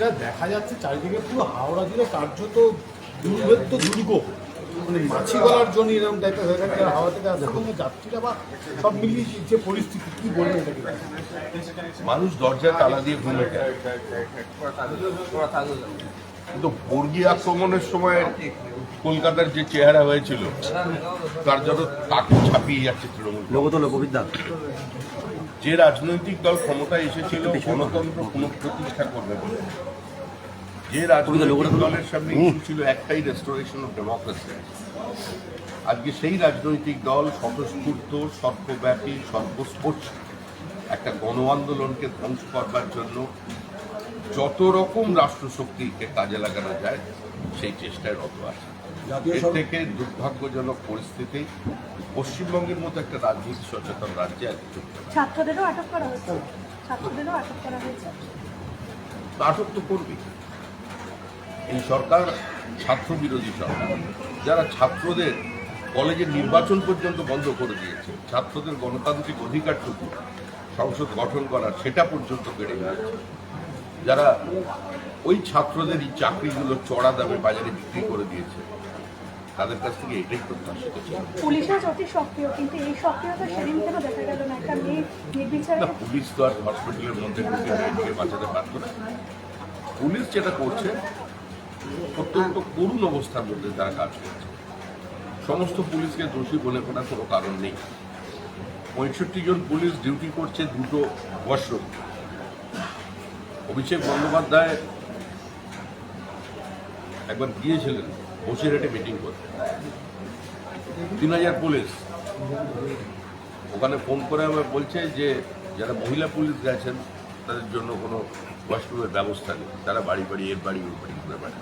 যেটা দেখা যাচ্ছে চারিদিকে পুরো হাওড়া জুড়ে কার্যত দুর্ভেদ্য দুর্গ। মানে মাছি গলার জন্য এরকম টাইপের হয়ে গেছে হাওড়া থেকে আসছে এবং যাত্রীরা বা সব মিলিয়ে যে পরিস্থিতি কি বলবেন এটাকে? মানুষ দরজায় তালা দিয়ে ঘুমে যায়। কিন্তু বর্গী আক্রমণের সময় কলকাতার যে চেহারা হয়েছিল তার জন্য তাকে ছাপিয়ে যাচ্ছে তৃণমূল লোকতল কবিতা যে রাজনৈতিক দল ক্ষমতায় এসেছিল গণতন্ত্র পুনঃপ্রতিষ্ঠা করবে বলে। যে রাজনৈতিক দলের সামনে issue ছিল একটাই রেস্টোরেশন অফ ডেমোক্রেসি আজকে সেই রাজনৈতিক দল স্বতঃস্ফূর্ত সর্বব্যাপী সর্বস্পর্শী একটা গণ আন্দোলনকে ধ্বংস করবার জন্য যত রকম রাষ্ট্রশক্তিকে কাজে লাগানো যায় সেই চেষ্টায় রত আছে। এর থেকে দুর্ভাগ্যজনক পরিস্থিতি পশ্চিমবঙ্গের মতো একটা রাজনীতি সচেতন রাজ্যে আজকে চলছে ছাত্রদেরও আটক করা হয়েছে। ছাত্রদেরও আটক করা হয়েছে। নাটক তো করবে। এই সরকার ছাত্র বিরোধী সরকার। যারা ছাত্রদের কলেজের নির্বাচন পর্যন্ত বন্ধ করে দিয়েছে ছাত্রদের গণতান্ত্রিক অধিকারটুকু সংসদ গঠন করার সেটা পর্যন্ত বেড়ে গেছে যারা ওই ছাত্রদের এই চাকরিগুলো চড়া দামে বাজারে বিক্রি করে দিয়েছে তাদের কাছ থেকে এটাই প্রত্যাশিত ছিল। পুলিশও অতি সক্রিয় কিন্তু এই সক্রিয়তা সেদিন কেন দেখা গেল না। একটা মেয়ে নির্বিচারে পুলিশ তো আর হসপিটালের মধ্যে ঢুকে মেয়েটিকে বাঁচাতে পারতো না। পুলিশ যেটা করছে অত্যন্ত করুণ অবস্থার মধ্যে তারা কাজ করছে। সমস্ত পুলিশকে দোষী বলে কোনো কোনো কারণ নেই। পঁয়ষট্টি জন পুলিশ ডিউটি করছে দুটো ওয়াশরুম। অভিষেক বন্দ্যোপাধ্যায় একবার গিয়েছিলেন বসিরহাটে মিটিং করতে। তিন হাজার পুলিশ ওখানে ফোন করে আমার বলছে যে, যারা মহিলা পুলিশ গেছেন তাদের জন্য কোনো ওয়াশরুমের ব্যবস্থা নেই। তারা বাড়ি বাড়ি, এর বাড়ি, ওর বাড়ি করে বাড়ি।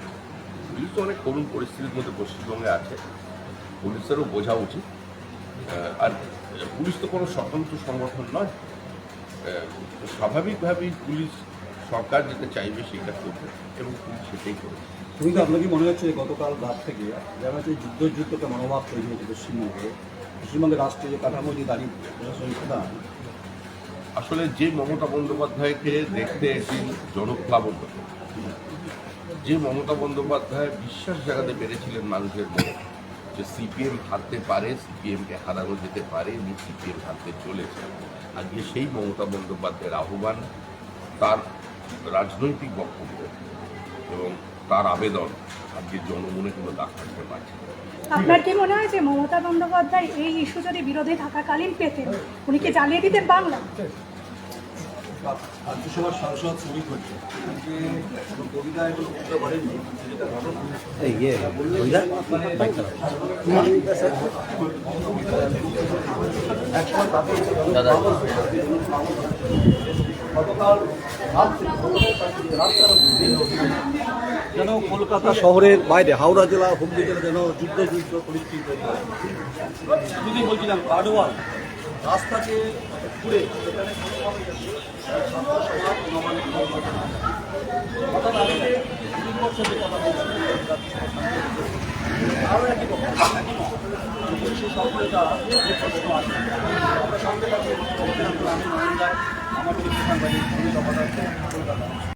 পুলিশ তো অনেক করুণ পরিস্থিতির মধ্যে পশ্চিমবঙ্গে আছে। পুলিশেরও বোঝা উচিত। আর পুলিশ তো কোনো স্বতন্ত্র সংগঠন নয়। স্বাভাবিকভাবেই পুলিশ সরকার যেটা চাইবে সেটা করবে এবং পুলিশ সেটাই করবে কিন্তু আপনার কি মনে হচ্ছে গতকাল রাত থেকে যেন হচ্ছে যুদ্ধ যুদ্ধ একটা মনোভাব তৈরি হয়েছে পশ্চিমবঙ্গে পশ্চিমবঙ্গের রাষ্ট্রীয় যে কাঠামো যে দাঁড়িয়ে প্রশাসনিক প্রধান আসলে যে মমতা বন্দ্যোপাধ্যায়কে দেখতে একটি জনপ্লাবন যে মমতা বন্দ্যোপাধ্যায় বিশ্বাস জাগাতে পেরেছিলেন মানুষের মনে যে সিপিএম হারতে পারে সিপিএমকে হারানো যেতে পারে এবং সিপিএম হারতে চলেছে আজকে সেই মমতা বন্দ্যোপাধ্যায়ের আহ্বান তার রাজনৈতিক বক্তব্য এবং তার আবেদন আজকে জনমনে কোনো দাগ থাকতে পারছে আপনার কি মনে হয় যে মমতা বন্দ্যোপাধ্যায় এই ইস্যু যদি বিরোধী থাকাকালীন পেতেন উনি কি জ্বালিয়ে দিতেন বাংলা? রাজ্যসভার সাংসদ শ্রমিক হচ্ছে। যে কোনো কবিতা এগুলো করতে পারেননি যেটা ঘটনা গতকাল রাত যেন কলকাতা শহরের বাইরে হাওড়া জেলা হুগলি জেলা যেন যুদ্ধ যুদ্ধ পরিস্থিতি হয় যদি বলছিলাম কার্ডওয়াল রাস্তাকে ঘুরে সেখানে কোনোভাবে ছাত্র সমাজ নবান্ন হঠাৎ আমি তিন বছর কথা বলছিলাম আরও একই কথা সেই সফলতা যে প্রশ্ন আছে আমরা সঙ্গে পাচ্ছি আমি নরেন্দ্র আমাদের কিষাণ বাড়ি কলকাতা